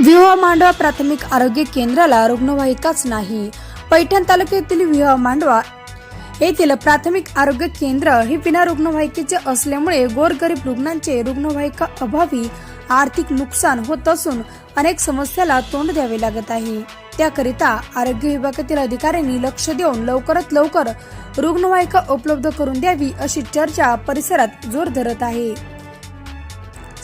विवाह मांडवा प्राथमिक आरोग्य केंद्राला रुग्णवाहिकाच नाही. पैठण तालुक्यातील विवाह मांडवा येथील प्राथमिक आरोग्य केंद्र हे बिना रुग्णवाहिकेचे असल्यामुळे गोरगरीब रुग्णांचे रुग्णवाहिका अभावी आर्थिक नुकसान होत असून अनेक समस्याला तोंड द्यावे लागत आहे. त्याकरिता आरोग्य विभागातील अधिकाऱ्यांनी लक्ष देऊन लवकरात लवकर रुग्णवाहिका उपलब्ध करून द्यावी अशी चर्चा परिसरात जोर धरत आहे.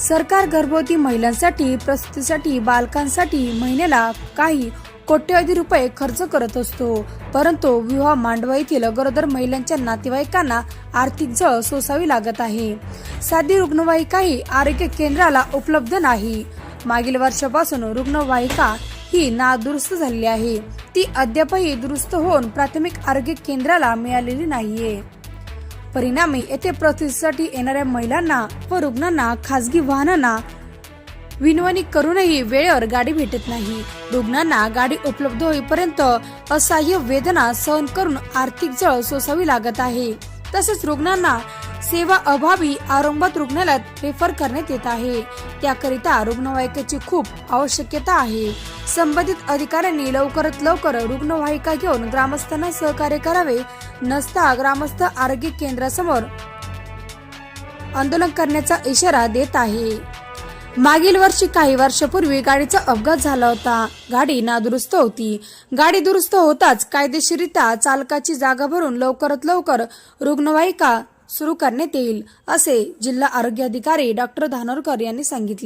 सरकार गर्भवती महिलांसाठी प्रसूतीसाठी बालकांसाठी महिन्याला काही कोट्यवधी रुपये खर्च करत असतो. परंतु विवाह मांडवा येथील गरोदर महिलांच्या नातेवाईकांना आर्थिक झळ सोसावी लागत आहे. साधी रुग्णवाहिकाही आरोग्य केंद्राला उपलब्ध नाही. मागील वर्षापासून रुग्णवाहिका ही नादुरुस्त झालेली आहे. ती अद्यापही दुरुस्त होऊन प्राथमिक आरोग्य केंद्राला मिळालेली नाहीये. परिणामी येथे प्रसूतीसाठी येणाऱ्या महिलांना व रुग्णांना खासगी वाहनांना विनवणी करूनही वेळेवर गाडी भेटत नाही. रुग्णांना गाडी उपलब्ध होईपर्यंत असह्य वेदना सहन करून आर्थिक जळ सोसावी लागत आहे. तसेच रुग्णांना सेवा अभावी औरंगाबाद रुग्णालयात रेफर करण्यात येत आहे. त्याकरिता रुग्णवाहिकेची खूप आवश्यकता आहे. संबंधित अधिकाऱ्यांनी लवकरात लवकर रुग्णवाहिका घेऊन ग्रामस्थांना सहकार्य करावे नसता ग्रामस्थ आरोग्य केंद्रासमोर आंदोलन करण्याचा इशारा देत आहे. मागील वर्षी काही वर्षापूर्वी गाडीचा अपघात झाला होता. गाडी नादुरुस्त होती. गाडी दुरुस्त होताच कायदेशीरित्या चालकाची जागा भरून लवकरात लवकर रुग्णवाहिका सुरू करण्यात येईल असे जिल्हा आरोग्य अधिकारी डॉक्टर धानोरकर यांनी सांगितले.